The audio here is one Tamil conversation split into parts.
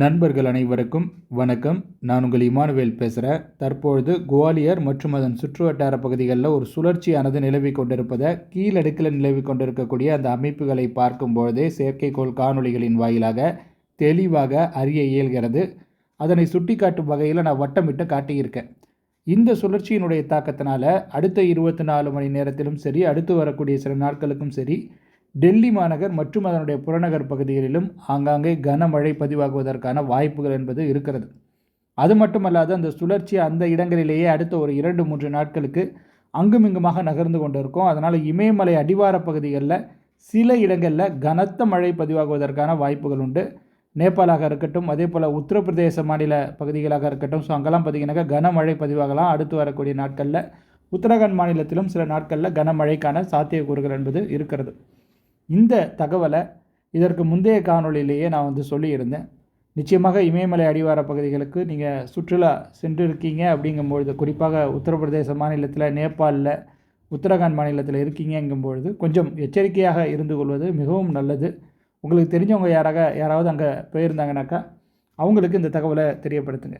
நண்பர்கள் அனைவருக்கும் வணக்கம். நான் உங்கள் இமானுவேல் பேசுகிறேன் தற்பொழுது குவாலியர் மற்றும் அதன் சுற்றுவட்டார பகுதிகளில் ஒரு சுழற்சியானது நிலவி கொண்டிருப்பதை கீழடுக்கில் நிலவி கொண்டிருக்கக்கூடிய அந்த அமைப்புகளை பார்க்கும்பொழுதே செயற்கைக்கோள் காணொளிகளின் வாயிலாக தெளிவாக அறிய இயல்கிறது. அதனை சுட்டிக்காட்டும் வகையில் நான் வட்டமிட்டு காட்டியிருக்கேன். இந்த சுழற்சியினுடைய தாக்கத்தினால் அடுத்த இருபத்தி நாலு மணி நேரத்திலும் சரி அடுத்து வரக்கூடிய சில நாட்களுக்கும் சரி டெல்லி மாநகர் மற்றும் அதனுடைய புறநகர் பகுதிகளிலும் ஆங்காங்கே கனமழை பதிவாகுவதற்கான வாய்ப்புகள் என்பது இருக்கிறது. அது மட்டுமல்லாது அந்த சுழற்சி அந்த இடங்களிலேயே அடுத்த ஒரு இரண்டு மூன்று நாட்களுக்கு அங்குமிங்குமாக நகர்ந்து கொண்டிருக்கும். அதனால் இமயமலை அடிவார பகுதிகளில் சில இடங்களில் கனத்த மழை பதிவாகுவதற்கான வாய்ப்புகள் உண்டு. நேபாளாக இருக்கட்டும் அதே போல் உத்தரப்பிரதேச மாநில பகுதிகளாக இருக்கட்டும் ஸோ அங்கெல்லாம் பார்த்திங்கனாக்கா கனமழை பதிவாகலாம். அடுத்து வரக்கூடிய நாட்களில் உத்தரகாண்ட் மாநிலத்திலும் சில நாட்களில் கனமழைக்கான சாத்தியக்கூறுகள் என்பது இருக்கிறது. இந்த தகவலை இதற்கு முந்தைய காணொளியிலேயே நான் வந்து சொல்லியிருந்தேன். நிச்சயமாக இமயமலை அடிவார பகுதிகளுக்கு நீங்கள் சுற்றுலா சென்று இருக்கீங்க அப்படிங்கும்பொழுது குறிப்பாக உத்தரப்பிரதேச மாநிலத்தில் நேபாளில் உத்தரகாண்ட் மாநிலத்தில் இருக்கீங்கங்கும்பொழுது கொஞ்சம் எச்சரிக்கையாக இருந்து கொள்வது மிகவும் நல்லது. உங்களுக்கு தெரிஞ்சவங்க யாராக யாராவது அங்கே போயிருந்தாங்கனாக்கா அவங்களுக்கு இந்த தகவலை தெரியப்படுத்துங்க.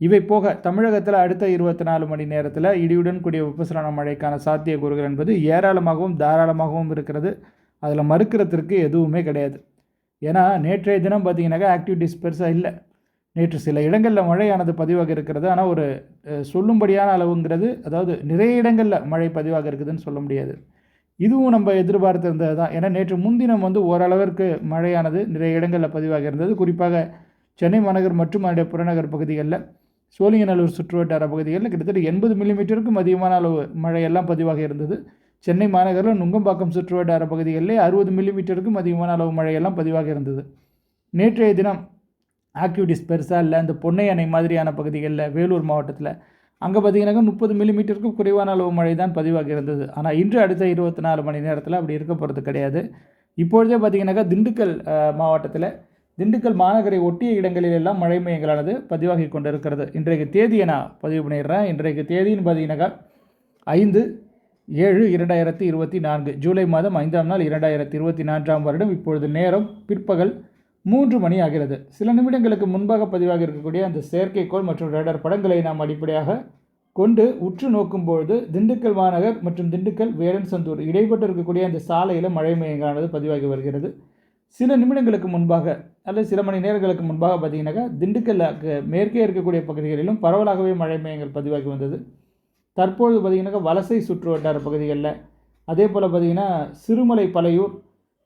இவை போக தமிழகத்தில் அடுத்த இருபத்தி நாலு மணி நேரத்தில் இடியுடன் கூடிய உபசரண மழைக்கான சாத்தியக்கூறுகள் என்பது ஏராளமாகவும் தாராளமாகவும் இருக்கிறது. அதில் மறுக்கிறதுக்கு எதுவுமே கிடையாது. ஏன்னா நேற்றைய தினம் பார்த்தீங்கன்னாக்கா ஆக்டிவிட்டிஸ் பெருசாக இல்லை. நேற்று சில இடங்களில் மழையானது பதிவாக இருக்கிறது. ஆனால் ஒரு சொல்லும்படியான அளவுங்கிறது அதாவது நிறைய இடங்களில் மழை பதிவாக இருக்குதுன்னு சொல்ல முடியாது. இதுவும் நம்ம எதிர்பார்த்திருந்தது தான். ஏன்னா நேற்று முன்தினம் வந்து ஓரளவிற்கு மழையானது நிறைய இடங்களில் பதிவாக இருந்தது. குறிப்பாக சென்னை மாநகர் மற்றும் அதனுடைய புறநகர் பகுதிகளில் சோழிங்கநல்லூர் சுற்றுவட்டார பகுதிகளில் கிட்டத்தட்ட எண்பது மில்லிமீட்டருக்கும் அதிகமான அளவு மழையெல்லாம் பதிவாக இருந்தது. சென்னை மாநகரில் நுங்கம்பாக்கம் சுற்றுவட்டார பகுதிகளில் அறுபது மில்லிமீட்டருக்கும் அதிகமான அளவு மழையெல்லாம் பதிவாக இருந்தது. நேற்றைய தினம் ஆக்டிவிட்டிஸ் பெருசாக இல்லை. இந்த பொன்னை அணை மாதிரியான பகுதிகளில் வேலூர் மாவட்டத்தில் அங்கே பார்த்தீங்கன்னாக்கா முப்பது மில்லிமீட்டருக்கும் குறைவான அளவு மழை தான் பதிவாக இருந்தது. ஆனால் இன்று அடுத்த இருபத்தி நாலு மணி நேரத்தில் அப்படி இருக்க போகிறது கிடையாது. இப்பொழுதே பார்த்தீங்கன்னாக்கா திண்டுக்கல் மாவட்டத்தில் திண்டுக்கல் மாநகரை ஒட்டிய இடங்களில் எல்லாம் மழை மையங்களானது பதிவாகி கொண்டு இருக்கிறது இன்றைக்கு தேதியை நான் பதிவு பண்ணிடுறேன். இன்றைக்கு தேதின்னு பார்த்தீங்கன்னாக்கா ஐந்து ஏழு இரண்டாயிரத்தி இருபத்தி நான்கு. ஜூலை மாதம் ஐந்தாம் நாள் இரண்டாயிரத்தி இருபத்தி நான்காம் வருடம். இப்பொழுது நேரம் பிற்பகல் மூன்று மணி ஆகிறது. சில நிமிடங்களுக்கு முன்பாக பதிவாக இருக்கக்கூடிய அந்த செயற்கைக்கோள் மற்றும் ரேடர் படங்களை நாம் அடிப்படையாக கொண்டு உற்று நோக்கும்பொழுது திண்டுக்கல் மாநகர் மற்றும் திண்டுக்கல் வேடன் சந்தூர் இடைப்பட்டு இருக்கக்கூடிய அந்த சாலையில் மழை மையங்களானது பதிவாகி வருகிறது. சில நிமிடங்களுக்கு முன்பாக அல்லது சில மணி நேரங்களுக்கு முன்பாக பார்த்தீங்கன்னாக்கா திண்டுக்கல் மேற்கே இருக்கக்கூடிய பகுதிகளிலும் பரவலாகவே மழை மையங்கள் பதிவாகி வந்தது. தற்பொழுது பார்த்திங்கனாக்கா வலசை சுற்று வட்டார பகுதிகளில் அதே போல் பார்த்திங்கன்னா சிறுமலை பழையூர்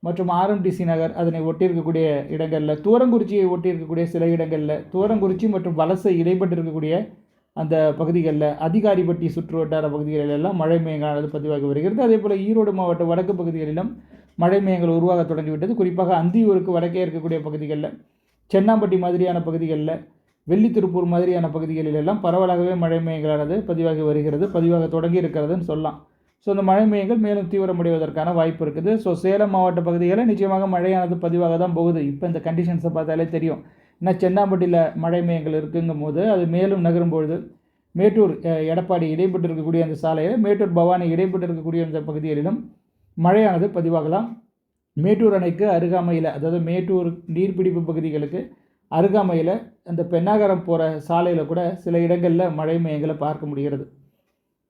மற்றும் ஆர்எம்டிசி நகர் அதனை ஒட்டியிருக்கக்கூடிய இடங்களில் தூரங்குறிச்சியை ஒட்டி இருக்கக்கூடிய சில இடங்களில் தூரங்குறிச்சி மற்றும் வலசை இடைப்பட்டு இருக்கக்கூடிய அந்த பகுதிகளில் அதிகாரிப்பட்டி சுற்று வட்டார பகுதிகளிலெல்லாம் மழை மையங்களானது பதிவாகி வருகிறது. அதே போல் ஈரோடு மாவட்ட வடக்கு பகுதிகளிலும் மழை மேகங்கள் உருவாக தொடங்கிவிட்டது. குறிப்பாக அந்தியூருக்கு வடக்கே இருக்கக்கூடிய பகுதிகளில் சென்னாம்பட்டி மாதிரியான பகுதிகளில் வெள்ளி திருப்பூர் மாதிரியான பகுதிகளில் எல்லாம் பரவலாகவே மழை மையங்களானது பதிவாகி வருகிறது பதிவாக தொடங்கி இருக்கிறதுன்னு சொல்லலாம். ஸோ அந்த மழை மையங்கள் மேலும் தீவிரமடைவதற்கான வாய்ப்பு இருக்குது. ஸோ சேலம் மாவட்ட பகுதிகளில் நிச்சயமாக மழையானது பதிவாக தான் போகுது. இப்போ இந்த கண்டிஷன்ஸை பார்த்தாலே தெரியும். ஏன்னா சென்னாம்பட்டியில் மழை மையங்கள் இருக்குங்கும் போது அது மேலும் நகரும்பொழுது மேட்டூர் எடப்பாடி இடைப்பட்டு இருக்கக்கூடிய அந்த சாலையில் மேட்டூர் பவானி இடைப்பட்டு இருக்கக்கூடிய அந்த பகுதிகளிலும் மழையானது பதிவாகலாம். மேட்டூர் அணைக்கு அருகாமையில் அதாவது மேட்டூர் நீர்பிடிப்பு பகுதிகளுக்கு அருகாமையில் அந்த பெண்ணாகரம் போகிற சாலையில் கூட சில இடங்களில் மழை மையங்களை பார்க்க முடிகிறது.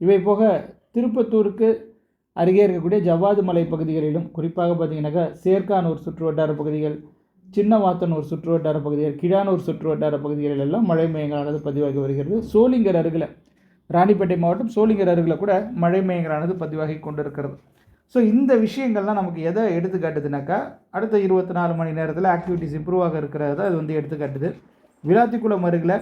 இவை போக திருப்பத்தூருக்கு அருகே இருக்கக்கூடிய ஜவ்வாது மலை பகுதிகளிலும் குறிப்பாக பார்த்திங்கனாக்கா சேர்க்கானூர் சுற்று வட்டார பகுதிகள் சின்னவாத்தனூர் சுற்று வட்டார பகுதிகள் கிழானூர் சுற்று வட்டார பகுதிகளில் எல்லாம் மழை மையங்களானது பதிவாகி வருகிறது. சோளிங்கர் அருகில் ராணிப்பேட்டை மாவட்டம் சோளிங்கர் அருகில் கூட மழை மையங்களானது பதிவாகி கொண்டிருக்கிறது. ஸோ இந்த விஷயங்கள்லாம் நமக்கு எதை எடுத்துக்காட்டுதுனாக்கா அடுத்த இருபத்தி நாலு மணி நேரத்தில் ஆக்டிவிட்டிஸ் இம்ப்ரூவ் ஆக இருக்கிறத அது வந்து எடுத்துக்காட்டுது விளாத்திக்குளம் அருகில்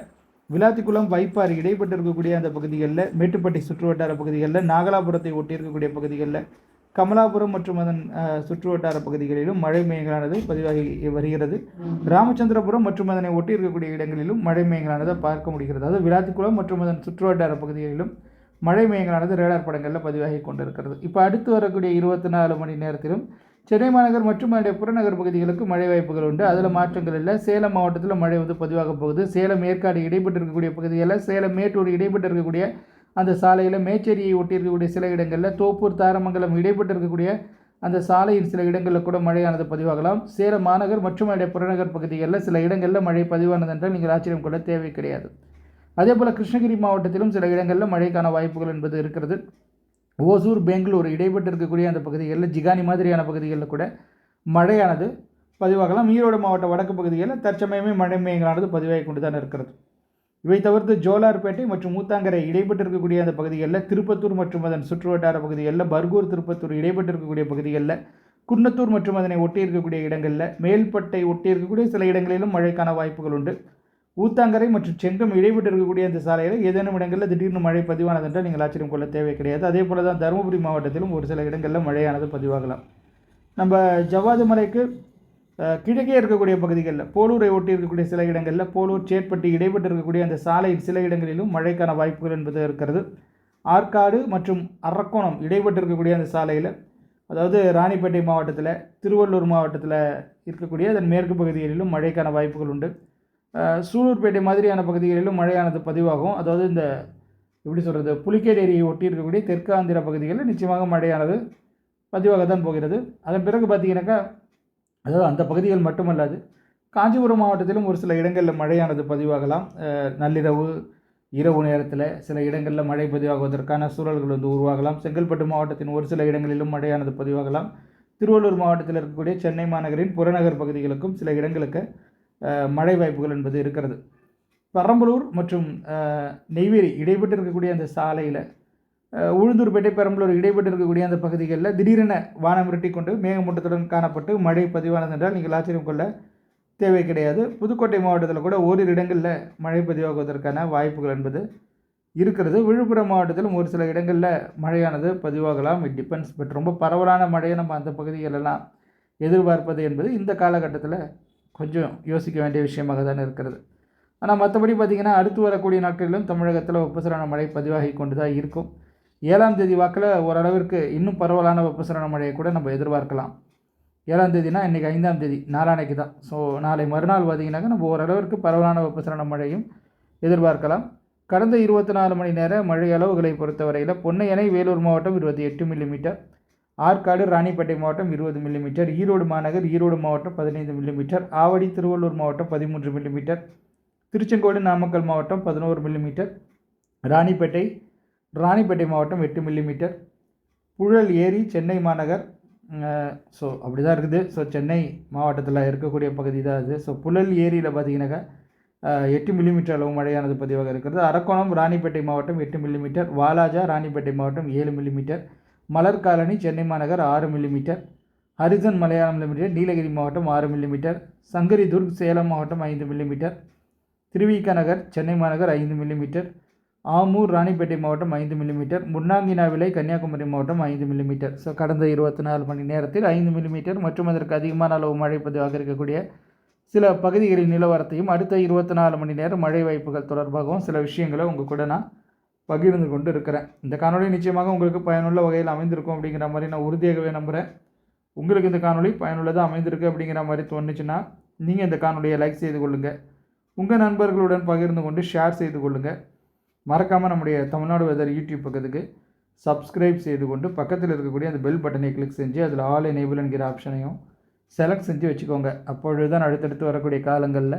விளாத்திக்குளம் வைப்பாறு இடைப்பட்டு இருக்கக்கூடிய அந்த பகுதிகளில் மேட்டுப்பட்டி சுற்றுவட்டார பகுதிகளில் நாகலாபுரத்தை ஒட்டி இருக்கக்கூடிய பகுதிகளில் கமலாபுரம் மற்றும் அதன் சுற்றுவட்டார பகுதிகளிலும் மழை மேயங்களானது பதிவாகி வருகிறது. ராமச்சந்திரபுரம் மற்றும் அதனை ஒட்டி இருக்கக்கூடிய இடங்களிலும் மழை மேயங்களானதை பார்க்க முடிகிறது. அதாவது விளாத்திக்குளம் மற்றும் அதன் சுற்றுவட்டார பகுதிகளிலும் மழை மையங்களானது ரேடார் படங்களில் பதிவாகி கொண்டிருக்கிறது. இப்போ அடுத்து வரக்கூடிய இருபத்தி நாலு மணி நேரத்திலும் சென்னை மாநகர் மற்றும் அதனுடைய புறநகர் பகுதிகளுக்கு மழை வாய்ப்புகள் உண்டு. அதில் மாற்றங்கள் இல்லை. சேலம் மாவட்டத்தில் மழை வந்து பதிவாக போகுது. சேலம் ஏற்காடு இடைப்பட்டு இருக்கக்கூடிய பகுதிகளில் சேலம் மேட்டூர் இடைப்பட்டு இருக்கக்கூடிய அந்த சாலையில் மேச்சேரியை ஒட்டி இருக்கக்கூடிய சில இடங்களில் தோப்பூர் தாரமங்கலம் இடைப்பட்டு இருக்கக்கூடிய அந்த சாலையின் சில இடங்களில் கூட மழையானது பதிவாகலாம். சேலம் மாநகர் மற்றும் அதனுடைய புறநகர் பகுதிகளில் சில இடங்களில் மழை பதிவானது என்றால் நீங்கள் ஆச்சரியம் கொள்ள தேவை கிடையாது. அதே போல் கிருஷ்ணகிரி மாவட்டத்திலும் சில இடங்களில் மழைக்கான வாய்ப்புகள் என்பது இருக்கிறது. ஓசூர் பெங்களூர் இடைப்பட்டு இருக்கக்கூடிய அந்த பகுதிகளில் ஜிகானி மாதிரியான பகுதிகளில் கூட மழையானது பதிவாகலாம். ஈரோடு மாவட்ட வடக்கு பகுதிகளில் தற்சமயமே மழை மேயங்களானது பதிவாகி கொண்டு தான் இருக்கிறது. இவை தவிர்த்து ஜோலார்பேட்டை மற்றும் மூத்தாங்கரை இடைப்பட்டு இருக்கக்கூடிய அந்த பகுதிகளில் திருப்பத்தூர் மற்றும் அதன் சுற்றுவட்டார பகுதிகளில் பர்கூர் திருப்பத்தூர் இடைப்பட்டு இருக்கக்கூடிய பகுதிகளில் குன்னத்தூர் மற்றும் அதனை ஒட்டி இருக்கக்கூடிய இடங்களில் மேல்பட்டை ஒட்டி இருக்கக்கூடிய சில இடங்களிலும் மழைக்கான வாய்ப்புகள் உண்டு. ஊத்தாங்கரை மற்றும் செங்கம் இடைவிட்டு இருக்கக்கூடிய அந்த சாலையில் ஏதேனும் இடங்களில் திடீர்னு மழை பதிவானது என்றால் நீங்கள் ஆச்சரியம் கொள்ள தேவை கிடையாது. அதே போல தான் தருமபுரி மாவட்டத்திலும் ஒரு சில இடங்களில் மழையானது பதிவாகலாம். நம்ம ஜவ்வாது மலைக்கு கிழக்கே இருக்கக்கூடிய பகுதிகளில் போலூரை ஒட்டி இருக்கக்கூடிய சில இடங்களில் போலூர் சேட்பட்டி இடைப்பட்டு இருக்கக்கூடிய அந்த சாலையின் சில இடங்களிலும் மழைக்கான வாய்ப்புகள் என்பது இருக்கிறது. ஆற்காடு மற்றும் அரக்கோணம் இடைப்பட்டு இருக்கக்கூடிய அந்த சாலையில் அதாவது ராணிப்பேட்டை மாவட்டத்தில் திருவள்ளூர் மாவட்டத்தில் இருக்கக்கூடிய அதன் மேற்கு பகுதிகளிலும் மழைக்கான வாய்ப்புகள் உண்டு. சூலூர்பேட்டை மாதிரியான பகுதிகளிலும் மழையானது பதிவாகும். அதாவது இந்த எப்படி சொல்கிறது புலிக்கேட் ஏரியை ஒட்டி இருக்கக்கூடிய தெற்கு ஆந்திர பகுதிகளில் நிச்சயமாக மழையானது பதிவாக தான் போகிறது. அதன் பிறகு பார்த்தீங்கன்னாக்கா அதாவது அந்த பகுதிகள் மட்டுமல்லாது காஞ்சிபுரம் மாவட்டத்திலும் ஒரு சில இடங்களில் மழையானது பதிவாகலாம். நள்ளிரவு இரவு நேரத்தில் சில இடங்களில் மழை பதிவாகுவதற்கான சூழல்கள் வந்து உருவாகலாம். செங்கல்பட்டு மாவட்டத்தின் ஒரு சில இடங்களிலும் மழையானது பதிவாகலாம். திருவள்ளூர் மாவட்டத்தில் இருக்கக்கூடிய சென்னை மாநகரின் புறநகர் பகுதிகளுக்கும் சில இடங்களுக்கு மழை வாய்ப்புகள் என்பது இருக்கிறது. பெரம்பலூர் மற்றும் நெய்வேலி இடைப்பட்டு இருக்கக்கூடிய அந்த சாலையில் உளுந்தூர்பேட்டை பெரம்பலூர் இடைப்பட்டு இருக்கக்கூடிய அந்த பகுதிகளில் திடீரென வானம் விரட்டி கொண்டு மேகமூட்டத்துடன் காணப்பட்டு மழை பதிவானது என்றால் நீங்கள் ஆச்சரியம் கொள்ள தேவை கிடையாது. புதுக்கோட்டை மாவட்டத்தில் கூட ஓரிரு இடங்களில் மழை பதிவாகுவதற்கான வாய்ப்புகள் என்பது இருக்கிறது. விழுப்புரம் மாவட்டத்திலும் ஒரு சில இடங்களில் மழையானது பதிவாகலாம். இட் டிபெண்ட்ஸ் பட் ரொம்ப பரவலான மழையை நம்ம அந்த பகுதிகளெல்லாம் எதிர்பார்ப்பது என்பது இந்த காலகட்டத்தில் கொஞ்சம் யோசிக்க வேண்டிய விஷயமாக தான் இருக்கிறது. ஆனால் மற்றபடி பார்த்திங்கன்னா அடுத்து வரக்கூடிய நாட்களிலும் தமிழகத்தில் வெப்பசலன மழை பதிவாகி கொண்டு தான் இருக்கும். ஏழாம் தேதி வாக்கில் ஓரளவிற்கு இன்னும் பரவலான வெப்பசலன மழையை கூட நம்ம எதிர்பார்க்கலாம். ஏழாம் தேதினா இன்றைக்கி ஐந்தாம் தேதி நாளானைக்கு தான். ஸோ நாளை மறுநாள் பார்த்திங்கனாக்கா நம்ம ஓரளவிற்கு பரவலான வெப்பசலன மழையும் எதிர்பார்க்கலாம். கடந்த இருபத்தி நாலு மணி நேர மழை அளவுகளை பொறுத்தவரையில் பொன்னையணை வேலூர் மாவட்டம் இருபத்தி எட்டு மில்லிமீட்டர் ஆற்காடு ராணிப்பேட்டை மாவட்டம் இருபது மில்லிமீட்டர் ஈரோடு மாநகர் ஈரோடு மாவட்டம் பதினைந்து மில்லிமீட்டர் ஆவடி திருவள்ளூர் மாவட்டம் பதிமூன்று மில்லிமீட்டர் திருச்செங்கோடு நாமக்கல் மாவட்டம் பதினோரு மில்லிமீட்டர் ராணிப்பேட்டை ராணிப்பேட்டை மாவட்டம் எட்டு மில்லிமீட்டர் புழல் ஏரி சென்னை மாநகர் ஸோ அப்படி தான் இருக்குது. ஸோ சென்னை மாவட்டத்தில் இருக்கக்கூடிய பகுதி தான் இது. ஸோ புழல் ஏரியில் பார்த்தீங்கன்னாக்கா எட்டு மில்லிமீட்டர் அளவு மழையானது பதிவாக இருக்கிறது. அரக்கோணம் ராணிப்பேட்டை மாவட்டம் எட்டு மில்லிமீட்டர் வாலாஜா ராணிப்பேட்டை மாவட்டம் ஏழு மில்லிமீட்டர் மலர் காலனி சென்னை மாநகர் ஆறு millimetre Harrison Malayalam limited Nilgiri மாவட்டம் ஆறு மில்லிமீட்டர் சங்கரி துர்க் சேலம் மாவட்டம் ஐந்து மில்லிமீட்டர் திருவிக நகர் சென்னை மாநகர் ஐந்து மில்லிமீட்டர் ஆமூர் ராணிப்பேட்டை மாவட்டம் ஐந்து மில்லிமீட்டர் முன்னாங்கினாவிலை கன்னியாகுமரி மாவட்டம் ஐந்து மில்லிமீட்டர் ஸோ கடந்த இருபத்தி நாலு மணி நேரத்தில் ஐந்து மில்லிமீட்டர் மற்றும் அதற்கு அதிகமான அளவு மழை பதிவாக இருக்கக்கூடிய சில பகுதிகளின் நிலவரத்தையும் அடுத்த இருபத்தி நாலு மணி நேரம் மழை வாய்ப்புகள் தொடர்பாகவும் சில விஷயங்களை உங்கள் கூட நான் பகிர்ந்து கொண்டு இருக்கிறேன் இந்த காணொலி நிச்சயமாக உங்களுக்கு பயனுள்ள வகையில் அமைந்திருக்கும் அப்படிங்கிற மாதிரி நான் உறுதியாகவே நம்புகிறேன் உங்களுக்கு இந்த காணொளி பயனுள்ளதாக அமைந்திருக்கு அப்படிங்கிற மாதிரி தோணுச்சுன்னா நீங்கள் இந்த காணொலியை லைக் செய்து கொள்ளுங்கள் உங்கள் நண்பர்களுடன் பகிர்ந்து கொண்டு ஷேர் செய்து கொள்ளுங்கள் மறக்காமல் நம்முடைய தமிழ்நாடு வெதர் யூடியூப் பக்கத்துக்கு சப்ஸ்கிரைப் செய்து கொண்டு பக்கத்தில் இருக்கக்கூடிய அந்த பெல் பட்டனை கிளிக் செஞ்சு அதில் ஆல் எனேபிள் என்கிற ஆப்ஷனையும் செலக்ட் செஞ்சு வச்சுக்கோங்க. அப்பொழுது தான் அடுத்தடுத்து வரக்கூடிய காலங்களில்